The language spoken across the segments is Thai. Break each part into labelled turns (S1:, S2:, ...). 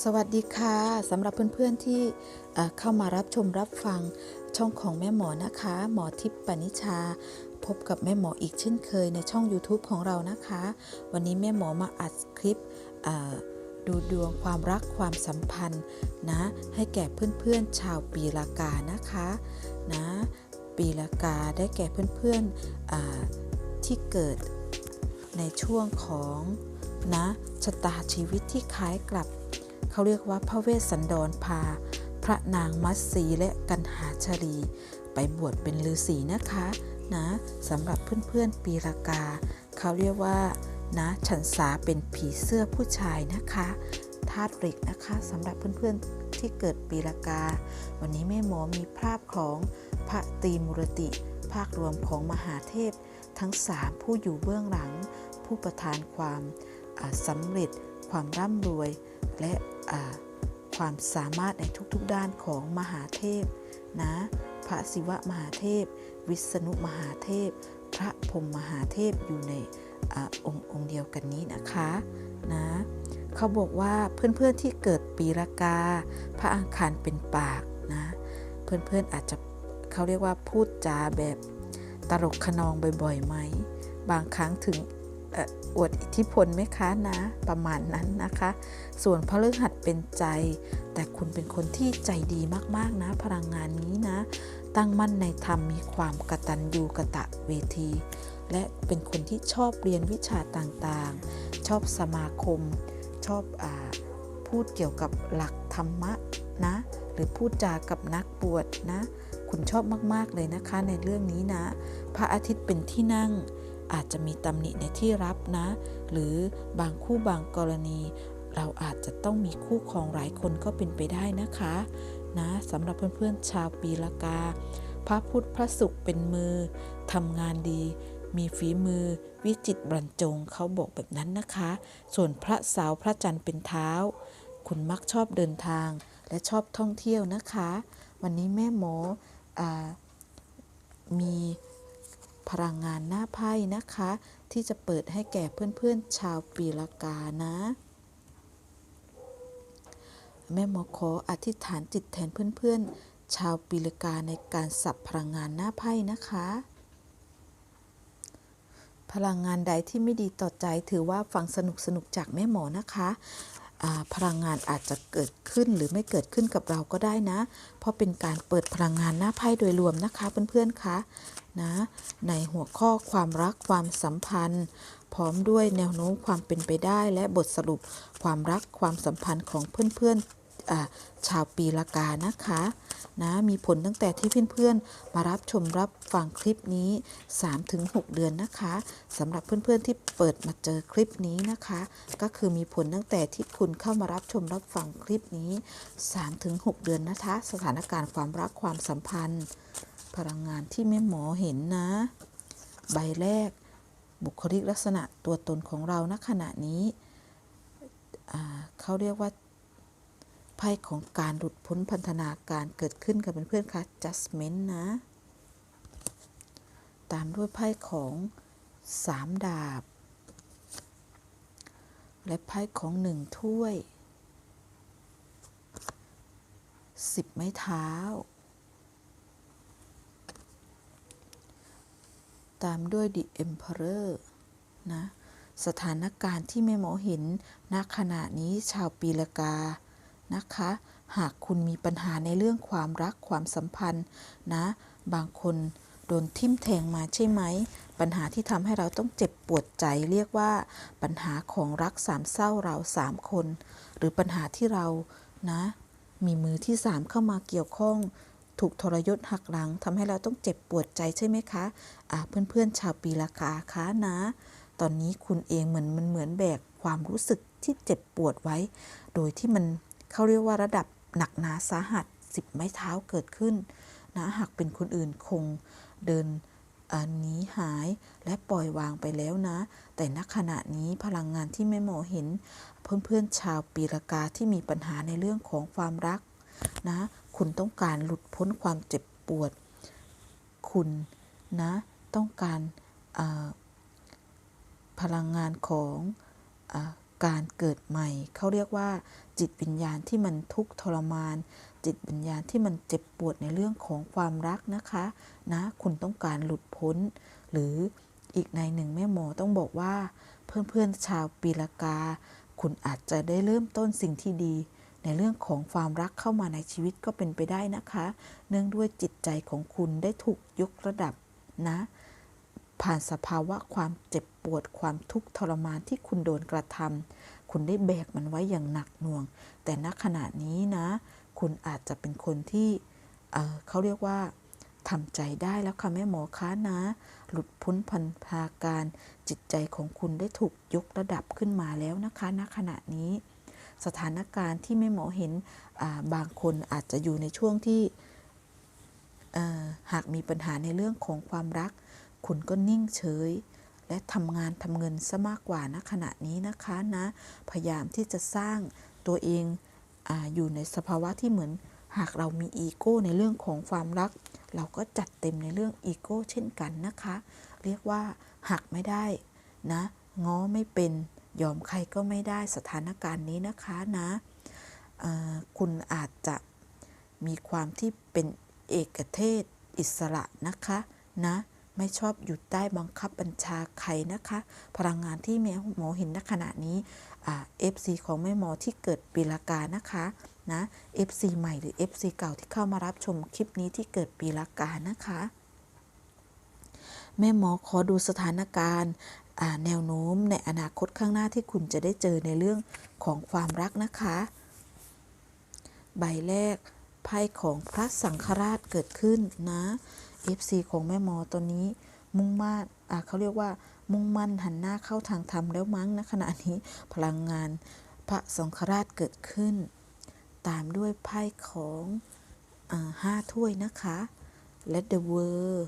S1: สวัสดีค่ะสำหรับเพื่อนๆที่เอ่เข้ามารับชมรับฟังช่องของแม่หมอนะคะ หมอทิพย์ปณิชา พบกับแม่หมออีกเช่นเคยในช่อง YouTube ของเรานะคะ วันนี้แม่หมอมาอัดคลิปดูดวงความรักความสัมพันธ์นะ ให้แก่เพื่อนๆชาวปีละกานะคะนะปีละกาได้แก่เพื่อนๆอ่าที่เกิดในช่วงของนะชะตาชีวิตที่คล้ายกลับ เขาเรียกว่าพระเวสสันดรพา พระนางมัตสีและกันหาชลี ไปบวชเป็นฤาษีนะคะนะสำหรับเพื่อนๆปีรากา เขาเรียกว่านะฉันสาเป็นผีเสื้อผู้ชายนะคะธาตุเหล็กนะคะสำหรับเพื่อนๆที่เกิดปีรากา วันนี้แม่หมอมีภาพของพระตรีมุรติ ภาครวมของมหาเทพ ทั้งสามผู้อยู่เบื้องหลัง ผู้ประทานความสำเร็จความร่ำรวย และความสามารถในทุกๆด้านของมหาเทพนะพระศิวะมหาเทพ วิษณุมหาเทพ พระพรหมมหาเทพอยู่ในอองค์องค์เดียวกันนี้นะคะนะเขาบอกว่าเพื่อนๆที่เกิดปีรากา พระอังคารเป็นปากนะเพื่อนๆอาจจะเขาเรียกว่าพูดจาแบบตลกขนองบ่อยๆไหม บางครั้งถึง อวดอิทธิพลไหมคะนะ ประมาณนั้นนะคะ ส่วนพระฤหัสเป็นใจ แต่คุณเป็นคนที่ใจดีมากๆนะ พลังงานนี้นะ ตั้งมั่นในธรรมมีความกตัญญูกะตะเวที และเป็นคนที่ชอบเรียนวิชาต่างๆ ชอบสมาคม ชอบอพูดเกี่ยวกับหลักธรรมะนะ หรือพูดจากับนักบวชนะ คุณชอบมากๆเลยนะคะในเรื่องนี้นะ พระอาทิตย์เป็นที่นั่ง อาจจะมีตำหนิในที่รับนะ หรือบางคู่บางกรณี เราอาจจะต้องมีคู่ครองหลายคนก็เป็นไปได้นะคะนะสำหรับเพื่อนๆชาวปีละกา พระพุทธพระศุกร์เป็นมือทำงานดี มีฝีมือ วิจิตบรรจงเขาบอกแบบนั้นนะคะ ส่วนพระสาร์พระจันทร์เป็นเท้า คุณมักชอบเดินทาง และชอบท่องเที่ยวนะคะ วันนี้แม่หมออมี พลังงานหน้าไพ่นะคะ ที่จะเปิดให้แก่เพื่อนๆชาวปีละกานะ แม่หมอขออธิษฐานจิตแทนเพื่อนๆ ชาวปีละกาในการสับพลังงานหน้าไพ่นะคะ พลังงานใดที่ไม่ดีต่อใจถือว่าฟังสนุกสนุกจากแม่หมอนะคะ พลังงานอาจจะเกิดขึ้นหรือไม่เกิดขึ้นกับเราก็ได้นะ เพราะเป็นการเปิดพลังงานหน้าไพ่โดยรวมนะคะเพื่อนๆคะนะในหัวข้อความรักความสัมพันธ์ พร้อมด้วยแนวโน้มความเป็นไปได้และบทสรุปความรักความสัมพันธ์ของเพื่อนๆชาวปีละกานะคะ นะมีผลตั้งแต่ที่เพื่อนๆ มารับชมรับฟังคลิปนี้ 3-6 เดือนนะคะสำหรับเพื่อนๆที่เปิดมาเจอคลิปนี้นะคะ ก็คือมีผลตั้งแต่ที่คุณเข้ามารับชมรับฟังคลิปนี้ 3-6 เดือนนะคะ สถานการณ์ความรักความสัมพันธ์ พลังงานที่แม่หมอเห็นนะ ใบแรก บุคลิกลักษณะตัวตนของเราณขณะนี้เขาเรียกว่า ไพ่ของการหลุดพ้นพันธนาการเกิดขึ้นกับเพื่อนๆค่ะ judgment นะ ตามด้วยไพ่ของสามดาบ และไพ่ของหนึ่งถ้วยสิบไม้เท้า ตามด้วย The Emperor นะ สถานการณ์ที่แม่หมอเห็นณขณะนี้ชาวปีละกา นะคะ หากคุณมีปัญหาในเรื่องความรักความสัมพันธ์นะ บางคนโดนทิ่มแทงมาใช่ไหม ปัญหาที่ทำให้เราต้องเจ็บปวดใจเรียกว่า ปัญหาของรักสามเศร้าเราสามคน หรือปัญหาที่เรานะ มีมือที่สามเข้ามาเกี่ยวข้องถูกทรยศหักหลังทำให้เราต้องเจ็บปวดใจใช่ไหมคะ อ่าเพื่อนๆ ชาวปีละกาคะนะ ตอนนี้คุณเองเหมือนมันเหมือนแบกความรู้สึกที่เจ็บปวดไว้ โดยที่มัน เขาเรียกว่าระดับหนักหนาสาหัสสิบไม้เท้าเกิดขึ้นนะหากเป็นคนอื่นคงเดินหนีหายและปล่อยวางไปแล้วนะ แต่ณขณะนี้พลังงานที่แม่หมอเห็น เพื่อนๆชาวปีละกาที่มีปัญหาในเรื่องของความรักนะคุณต้องการหลุดพ้นความเจ็บปวด คุณนะต้องการพลังงานของอ การเกิดใหม่ เขาเรียกว่า จิตวิญญาณที่มันทุกข์ทรมาน จิตวิญญาณที่มันเจ็บปวดในเรื่องของความรักนะคะนะคุณต้องการหลุดพ้น หรืออีกในหนึ่งแม่หมอต้องบอกว่า เพื่อนๆชาวปีละกา คุณอาจจะได้เริ่มต้นสิ่งที่ดี ในเรื่องของความรักเข้ามาในชีวิตก็เป็นไปได้นะคะ เนื่องด้วยจิตใจของคุณได้ถูกยกระดับนะ ผ่านสภาวะความเจ็บปวดความทุกข์ทรมานที่คุณโดนกระทำคุณได้แบกมันไว้อย่างหนักหน่วง แต่ณขณะนี้นะ คุณอาจจะเป็นคนที่เเขาเรียกว่าทำใจได้แล้วค่ะแม่หมอคะนะ หลุดพ้นพันธาการจิตใจของคุณได้ถูกยกระดับขึ้นมาแล้วนะคะณขณะนี้ สถานการณ์ที่แม่หมอเห็นบางคนอาจจะอยู่ในช่วงที่หากมีปัญหาในเรื่องของความรัก คุณก็นิ่งเฉย และทำงานทำเงินซะมากกว่าณขณะนี้นะคะนะ พยายามที่จะสร้างตัวเองออยู่ในสภาวะที่เหมือนหากเรามีอีโก้ในเรื่องของความรัก เราก็จัดเต็มในเรื่องอีโก้เช่นกันนะคะ เรียกว่าหักไม่ได้นะง้อไม่เป็นยอมใครก็ไม่ได้สถานการณ์นี้นะคะนะคุณอาจจะมีความที่เป็นเอกเทศอิสระนะคะนะ ไม่ชอบอยู่ใต้บังคับบัญชาใครนะคะ พลังงานที่แม่หมอเห็นณขณะนี้อ่า FC ของแม่หมอที่เกิดปีละกานะคะนะ FC ใหม่หรือ FC เก่าที่เข้ามารับชมคลิปนี้ที่เกิดปีละกานะคะ แม่หมอขอดูสถานการณ์แนวโน้มในอนาคตข้างหน้าที่คุณจะได้เจอในเรื่องของความรักนะคะ ใบแรกไพ่ของพระสังฆราชเกิดขึ้นนะ FC ของแม่หมอตัวนี้มุ่งมา่อ่าเขาเรียกว่า มุ่งมั่นหันหน้าเข้าทางธรรมแล้วมั้งนะขณะนี้พลังงานพระสังฆราชเกิดขึ้น ตามด้วยไพ่ของอห้าถ้วยนะคะ และ The World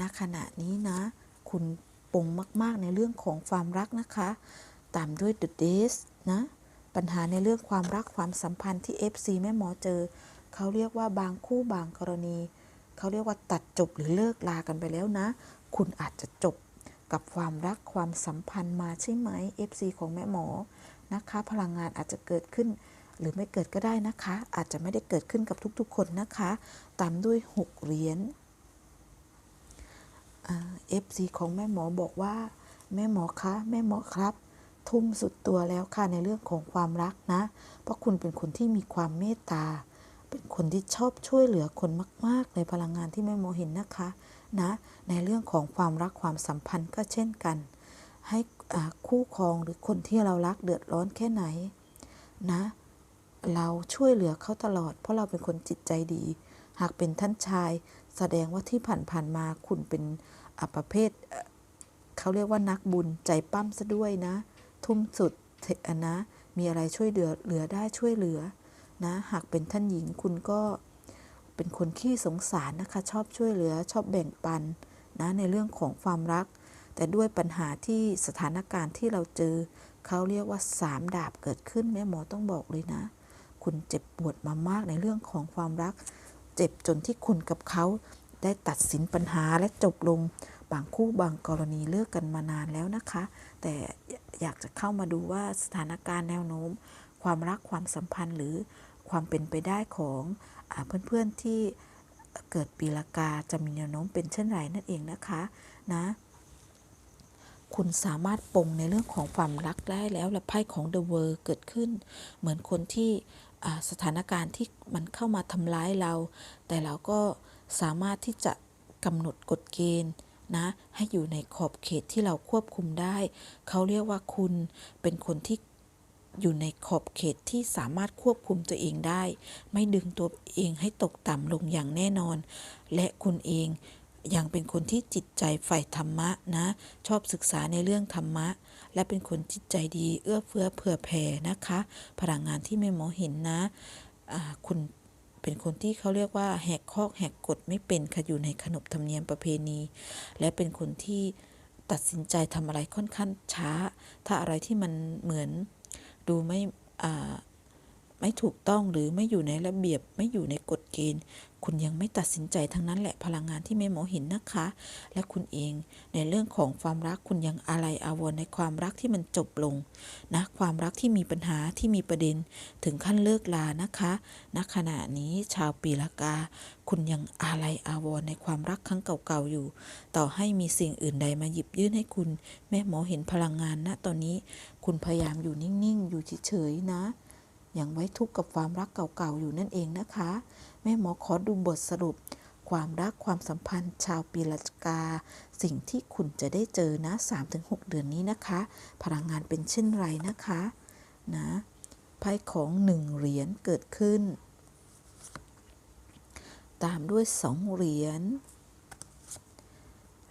S1: ณขณะนี้นะ คุณปงมาก ๆ ในเรื่องของความรักนะคะ ตามด้วย The Days นะ ปัญหาในเรื่องความรักความสัมพันธ์ที่ FC แม่หมอเจอ เขาเรียกว่าบางคู่บางกรณี เขาเรียกว่าตัดจบหรือเลิกลากันไปแล้วนะ คุณอาจจะจบกับความรักความสัมพันธ์มาใช่ไหม FC ของแม่หมอนะคะ พลังงานอาจจะเกิดขึ้น หรือไม่เกิดก็ได้นะคะ อาจจะไม่ได้เกิดขึ้นกับทุกๆ คนนะคะ ตามด้วย 6 เหรียญเอฟซีของแม่หมอบอกว่า แม่หมอคะ แม่หมอครับ ทุ่มสุดตัวแล้วค่ะในเรื่องของความรักนะ เพราะคุณเป็นคนที่มีความเมตตา เป็นคนที่ชอบช่วยเหลือคนมาก ๆ ในพลังงานที่แม่หมเห็นนะคะนะในเรื่องของความรักความสัมพันธ์ก็เช่นกัน ให้คู่ครองหรือคนที่เรารักเดือดร้อนแค่ไหนนะเราช่วยเหลือเขาตลอด เพราะเราเป็นคนจิตใจดี หากเป็นท่านชาย แสดงว่าที่ผ่านๆมาคุณเป็นอประเภทเขาเรียกว่านักบุญใจปั้มซะด้วยนะ ทุ่มสุดนะมีอะไรช่วยเหลือเหลือได้ช่วยเหลือ นะหากเป็นท่านหญิงคุณก็เป็นคนขี้สงสารนะคะ ชอบช่วยเหลือชอบแบ่งปันนะในเรื่องของความรัก แต่ด้วยปัญหาที่สถานการณ์ที่เราเจอเขาเรียกว่าสามดาบเกิดขึ้นแม่หมอต้องบอกเลยนะ คุณเจ็บปวดมามากในเรื่องของความรัก เจ็บจนที่คุณกับเขาได้ตัดสินปัญหาและจบลง บางคู่บางกรณีเลิกกันมานานแล้วนะคะ แต่อยากจะเข้ามาดูว่าสถานการณ์แนวโน้ม ความรักความสัมพันธ์หรือ ความเป็นไปได้ของอเพื่อนๆที่เกิดปีละกาจะมีแนวโน้มเป็นเช่นไรนั่นเองนะคะนะคุณสามารถปงในเรื่องของความรักได้แล้วและไพ่ของ The World เกิดขึ้น เหมือนคนที่สถานการณ์ที่มันเข้ามาทำร้ายเรา แต่เราก็สามารถที่จะกำหนดกฎเกณฑ์นะให้อยู่ในขอบเขตที่เราควบคุมได้ เขาเรียกว่าคุณเป็นคนที่ อยู่ในขอบเขตที่สามารถควบคุมตัวเองได้ ไม่ดึงตัวเองให้ตกต่ำลงอย่างแน่นอน และคุณเองยังเป็นคนที่จิตใจใฝ่ธรรมะนะ ชอบศึกษาในเรื่องธรรมะ และเป็นคนจิตใจดี เอื้อเฟื้อเผื่อแผ่นะคะ พลังงานที่แม่หมอเห็นนะอ่าคุณเป็นคนที่เขาเรียกว่าแหกข้อกแหกกฎไม่เป็นค่ะอยู่ในขนบธรรมเนียมประเพณี และเป็นคนที่ตัดสินใจทำอะไรค่อนข้างช้า ถ้าอะไรที่มันเหมือน ดูไม่อ่า ไม่ถูกต้องหรือไม่อยู่ในระเบียบไม่อยู่ในกฎเกณฑ์ คุณยังไม่ตัดสินใจทั้งนั้นแหละพลังงานที่แม่หมอเห็นนะคะ และคุณเองในเรื่องของความรักคุณยังอะไรอาวรณ์ในความรักที่มันจบลงนะความรักที่มีปัญหาที่มีประเด็นถึงขั้นเลิกลานะคะณขณะนี้ชาวปีละกา คุณยังอะไรอาวรณ์ในความรักครั้งเก่าๆอยู่ ต่อให้มีสิ่งอื่นใดมาหยิบยื่นให้คุณ แม่หมอเห็นพลังงานณตอนนี้ คุณพยายามอยู่นิ่งๆ อยู่เฉยๆนะ ยังไว้ทุกข์กับความรักเก่าๆอยู่นั่นเองนะคะ แม่หมอขอดูบทสรุป ความรักความสัมพันธ์ชาวปีละกา สิ่งที่คุณจะได้เจอนะ 3-6 เดือนนี้นะคะ พลังงานเป็นเช่นไรนะคะนะไพ่ของหนึ่งเหรียญเกิดขึ้น ตามด้วยสองเหรียญ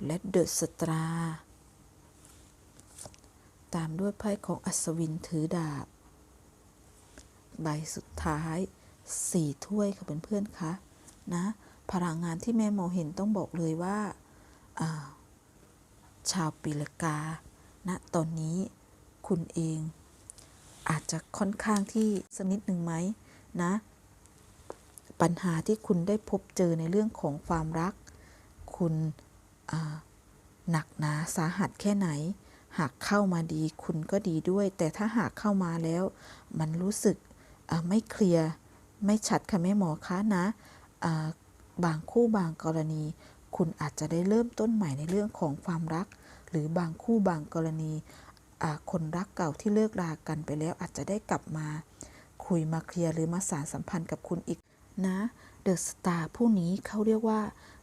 S1: และเดอะสตรา ตามด้วยไพ่ของอัศวินถือดาบ ใบสุดท้ายสี่ถ้วยค่ะเพื่อนๆคะนะ พลังงานที่แม่มองเห็นต้องบอกเลยว่าาชาวปีละกาณนะตอนนี้คุณเอง อาจจะค่อนข้างที่สักนิดหนึ่งไหมนะ ปัญหาที่คุณได้พบเจอในเรื่องของความรัก คุณหนักหนาสาหัสแค่ไหน หากเข้ามาดีคุณก็ดีด้วย แต่ถ้าหากเข้ามาแล้ว มันรู้สึก ไม่เคลียร์ไม่ชัดค่ะแม่หมอคะนะบางคู่บางกรณี คุณอาจจะได้เริ่มต้นใหม่ในเรื่องของความรัก หรือบางคู่บางกรณีคนรักเก่าที่เลิกรากันไปแล้วอาจจะได้กลับมา คุยมาเคลียร์หรือมาสารสัมพันธ์กับคุณอีกนะเดอะสตาร์ผู้นี้เขาเรียกว่า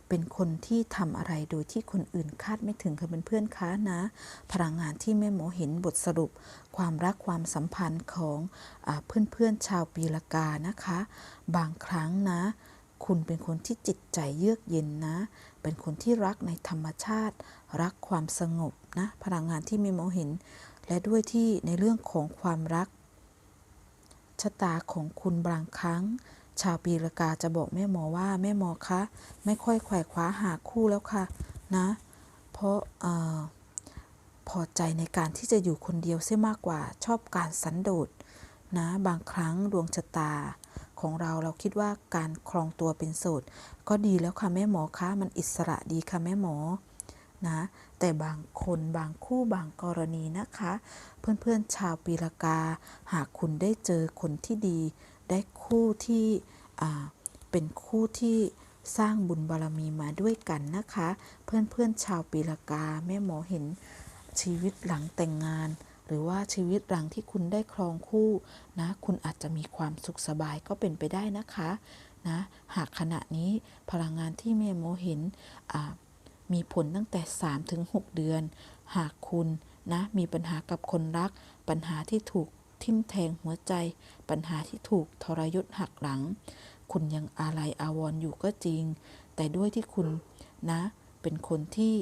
S1: เป็นคนที่ทำอะไรโดยที่คนอื่นคาดไม่ถึงค่ะเพื่อนๆคะนะ พลังงานที่แม่หมอเห็นบทสรุป ความรักความสัมพันธ์ของอาเพื่อนๆชาวปีละกานะคะ บางครั้งนะ คุณเป็นคนที่จิตใจเยือกเย็นนะ เป็นคนที่รักในธรรมชาติ รักความสงบนะ พลังงานที่แม่หมอเห็น และด้วยที่ในเรื่องของความรักชะตาของคุณบางครั้ง ชาวปีละกาจะบอกแม่หมอว่าแม่หมอคะ ไม่ค่อยแขวคว้าหาคู่แล้วค่ะ นะ เพราะอพอใจในการที่จะอยู่คนเดียวเสียมากกว่าชอบการสันโดษนะบางครั้งดวงชะตาของเราเราคิดว่าการครองตัวเป็นโสดก็ดีแล้วค่ะแม่หมอคะมันอิสระดีค่ะแม่หมอ นะ แต่บางคนบางคู่บางกรณีนะคะ เพื่อนๆชาวปีละกา หากคุณได้เจอคนที่ดี ได้คู่ที่เป็นคู่ที่สร้างบุญบารมีมาด้วยกันนะคะ เพื่อนๆชาวปีละกา แม่หมอเห็นชีวิตหลังแต่งงาน หรือว่าชีวิตหลังที่คุณได้ครองคู่นะ คุณอาจจะมีความสุขสบายก็เป็นไปได้นะคะนะหากขณะนี้พลังงานที่แม่หมเห็นอ่า มีผลตั้งแต่ 3-6 เดือน หากคุณนะมีปัญหากับคนรัก ปัญหาที่ถูกทิ่มแทงหัวใจ ปัญหาที่ถูกทรยศหักหลัง คุณยังอาลัยอาวรณ์อยู่ก็จริง แต่ด้วยที่คุณนะ เป็นคนที่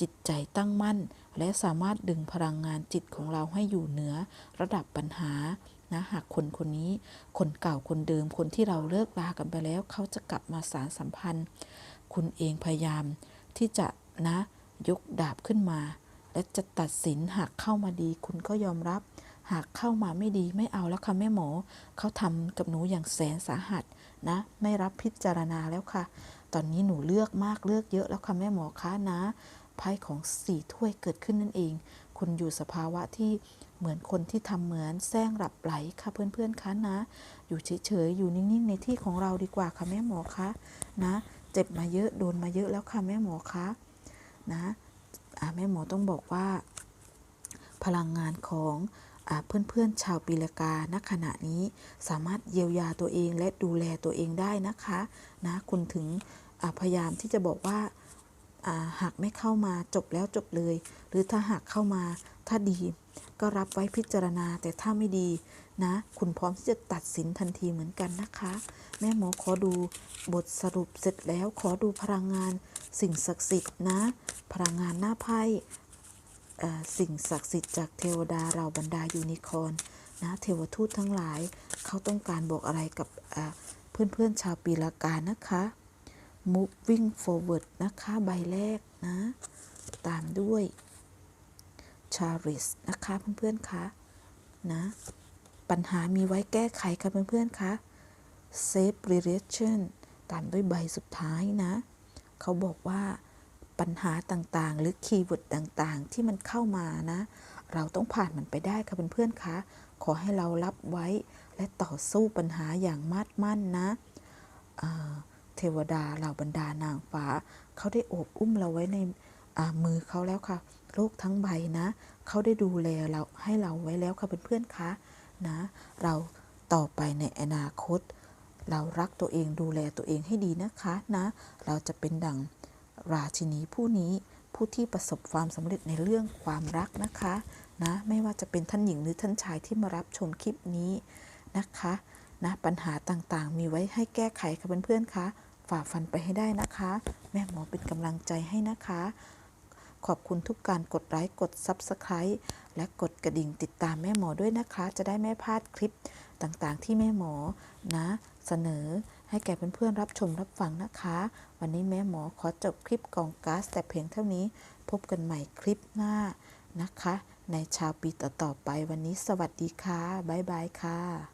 S1: จิตใจตั้งมั่น และสามารถดึงพลังงานจิตของเราให้อยู่เหนือ ระดับปัญหานะหากคนคนนี้คนเก่าคนเดิมคนที่เราเลิกลากันไปแล้ว เขาจะกลับมาสารสัมพันธ์ คุณเองพยายาม ที่จะนะยกดาบขึ้นมา และจะตัดสินหากเข้ามาดีคุณก็ยอมรับ หากเข้ามาไม่ดีไม่เอาแล้วค่ะแม่หมอ เขาทำกับหนูอย่างแสนสาหัสนะ ไม่รับพิจารณาแล้วค่ะ ตอนนี้หนูเลือกมากเลือกเยอะแล้วค่ะแม่หมอคะนะไพ่ของสี่ถ้วยเกิดขึ้นนั่นเอง คุณอยู่สภาวะที่เหมือนคนที่ทำเหมือนแซงหลับไหลค่ะเพื่อนๆคะนะ อยู่เฉยๆอยู่นิ่งๆในที่ของเราดีกว่าค่ะแม่หมอคะนะ เจ็บมาเยอะโดนมาเยอะแล้วค่ะแม่หมอคะนะแม่หมอต้องบอกว่า พลังงานของอเพื่อนๆชาวปีละกาณขณะนี้สามารถเยียวยาตัวเองและดูแลตัวเองได้นะคะนะคุณถึงพยายามที่จะบอกว่าหากไม่เข้ามาจบแล้วจบเลย หรือถ้าหากเข้ามาถ้าดี ก็รับไว้พิจารณาแต่ถ้าไม่ดี นะ คุณพร้อมที่จะตัดสินทันทีเหมือนกันนะคะ แม่หมอขอดูบทสรุปเสร็จแล้วขอดูพลังงานสิ่งศักดิ์สิทธิ์นะ พลังงานหน้าไพ่สิ่งศักดิ์สิทธิ์จากเทวดาเราบรรดายูนิคอร์นนะเทวทูตทั้งหลาย เขาต้องการบอกอะไรกับอ่าเพื่อนๆชาวปีละกานะคะ moving forward นะคะ ใบแรกนะ ตามด้วยชาริสนะคะเพื่อนๆคะนะ ปัญหามีไว้แก้ไขค่ะเพื่อนๆคะ Save Relation ตามด้วยใบสุดท้ายนะ เขาบอกว่าปัญหาต่างๆ หรือคีย์เวิร์ดต่างๆ ที่มันเข้ามานะ เราต้องผ่านมันไปได้ค่ะเพื่อนๆคะขอให้เรารับไว้และต่อสู้ปัญหาอย่างมาดมั่นนะเเทวดาเหล่าบรรดานางฟ้า เขาได้โอบอุ้มเราไว้ในมือเขาแล้วค่ะ โลกทั้งใบนะ เขาได้ดูแลเราให้เราไว้แล้วค่ะเพื่อนๆคะ นะ เราต่อไปในอนาคต เรารักตัวเองดูแลตัวเองให้ดีนะคะนะ เราจะเป็นดั่งราชินีผู้นี้ผู้ที่ประสบความสำเร็จในเรื่องความรักนะคะนะไม่ว่าจะเป็นท่านหญิงหรือท่านชายที่มารับชมคลิปนี้นะคะนะปัญหาต่างๆ มีไว้ให้แก้ไขค่ะเพื่อนๆคะฝ่าฟันไปให้ได้นะคะ แม่หมอเป็นกำลังใจให้นะคะ ขอบคุณทุกการกดไลค์กด Subscribe และกดกระดิ่งติดตามแม่หมอด้วยนะคะ จะได้ไม่พลาดคลิปต่างๆ ที่แม่หมอนะเสนอให้แก่เพื่อนๆรับชมรับฟังนะคะ วันนี้แม่หมอขอจบคลิปกองก๊าซแต่เพียงเท่านี้ พบกันใหม่คลิปหน้านะคะ ในชาวปีต่อๆไปวันนี้สวัสดีค่ะ บ๊ายบายค่ะ